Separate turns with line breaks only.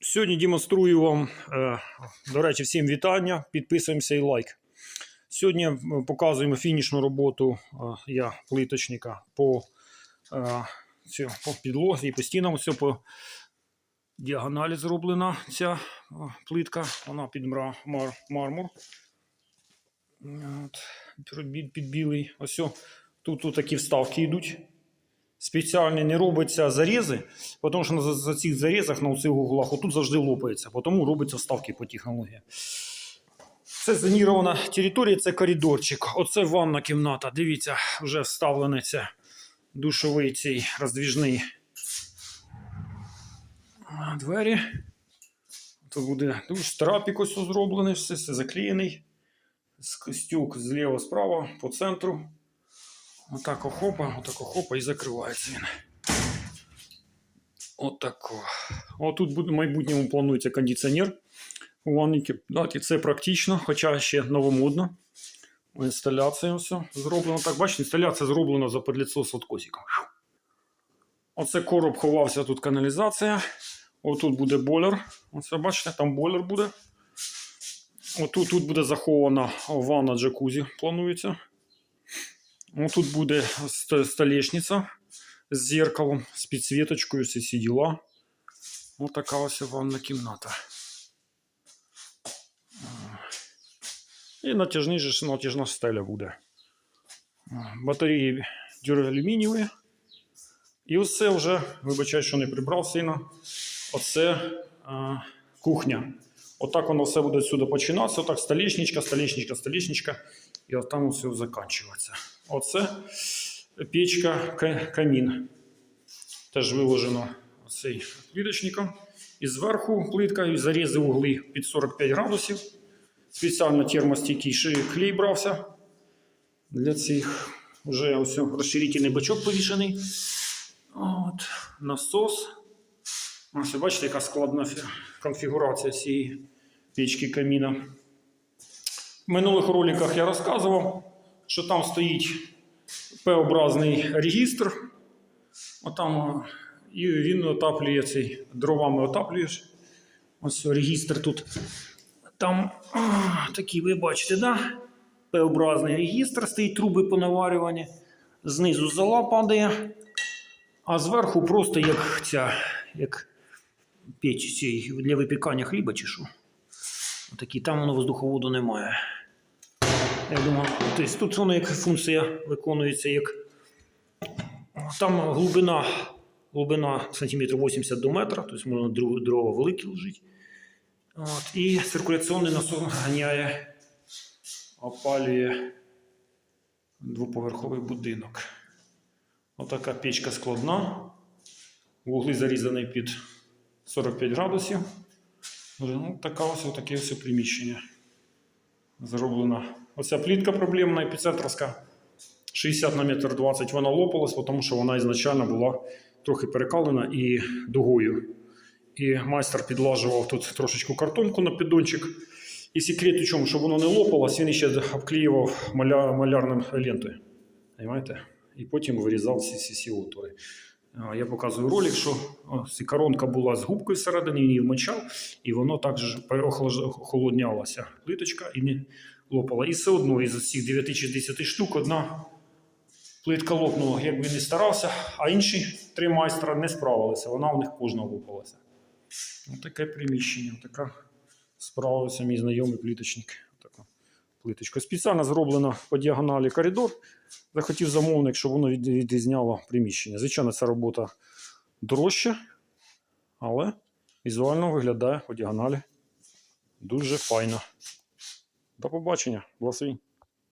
Сьогодні демонструю вам, е, до речі, всім вітання. Підписуємося і лайк. Сьогодні е, показуємо фінішну роботу е, я плиточника по, по підлозі і по стінам. Все по діагоналі зроблена ця плитка. Вона під мар, мармур. От, під білий. Ось тут, тут такі вставки йдуть. Спеціально не робиться зарізи, тому що на за цих зарізах на цих углах отут завжди лопається, тому робиться вставки по технології. Це зонірована територія, це коридорчик. Оце ванна кімната. Дивіться, вже вставлений це душовий цей роздвіжний двері. Тут буде душ, трапік ось зроблений, все, все заклеєний. Стюк зліва справа по центру. Отак охопа, отак охопа і закривається він. Отако. Отут буде в майбутньому планується кондиціонер у ванній кімнаті. Це практично, хоча ще новомодно. Інсталяція все зроблена. Так, бачите, інсталяція зроблена за подліцо з откосиком. Оце короб ховався, тут каналізація. Отут буде бойлер. Оце бачите, там бойлер буде. Отут тут буде захована ванна джакузі, планується. Ну, тут буде столешниця з зеркалом, з підсвіточкою, всі діла. Ось така ось ванна кімната. І натяжний же натяжна стеля буде. Батареї дюралюмінієві. І оце вже, вибачаю, що не прибрав сильно. Оце а, кухня. Отак воно все буде сюди починатися. Отак столешничка, столешничка, столешничка. І от там все закінчуватися. Оце печка, камін. Теж виложено цей плиточником. І зверху плитка, і зарізи угли під 45 градусів. Спеціально термостійкий клей брався для цих. Вже ось розширительний бачок повішений. От, насос. Ось, бачите, яка складна конфігурація цієї печки каміна. В минулих роликах я розказував, що там стоїть П-образний регістр. Отам, е, і він отаплює цей дровами отаплюєш. Ось регістр тут. Там а, такий, ви бачите, да? П-образний регістр, стоїть труби по наварюванню. Знизу зола падає, а зверху просто як ця, як печ цей для випікання хліба чи що. Отакі, там воно воздуховоду немає. Я думаю, тобто тут воно як функція виконується, як там глибина, глибина сантиметрів 80 до метра, тобто можна дров- дрова великі лежить. От, і циркуляційний насос ганяє, опалює двоповерховий будинок. Отака печка складна. Вугли зарізані під 45 градусів. Ну, така ось таке ось приміщення зроблено. Оця плітка проблемна епіцентровська 60 на метр 20 вона лопалась, тому що вона ізначально була трохи перекалена і дугою. І майстер підлажував тут трошечку картонку на піддончик. І секрет у чому, щоб воно не лопалось, він ще обклеював маля, малярним лентою. Понимаєте? І потім вирізав всі ці, ці отвори. Я показую ролик, що коронка була з губкою всередині, її вмочав, і воно також охолоднялося. Плиточка і не лопала. І все одно із цих 9 чи 10 штук одна плитка лопнула, як би не старався, а інші три майстра не справилися, вона у них кожна лопалася. Ось таке приміщення, така справився мій знайомий плиточник. Така плиточка. Спеціально зроблено по діагоналі коридор. Захотів замовник, щоб воно відрізняло приміщення. Звичайно, ця робота дорожча, але візуально виглядає по діагоналі дуже файно. До побачення, благословінь.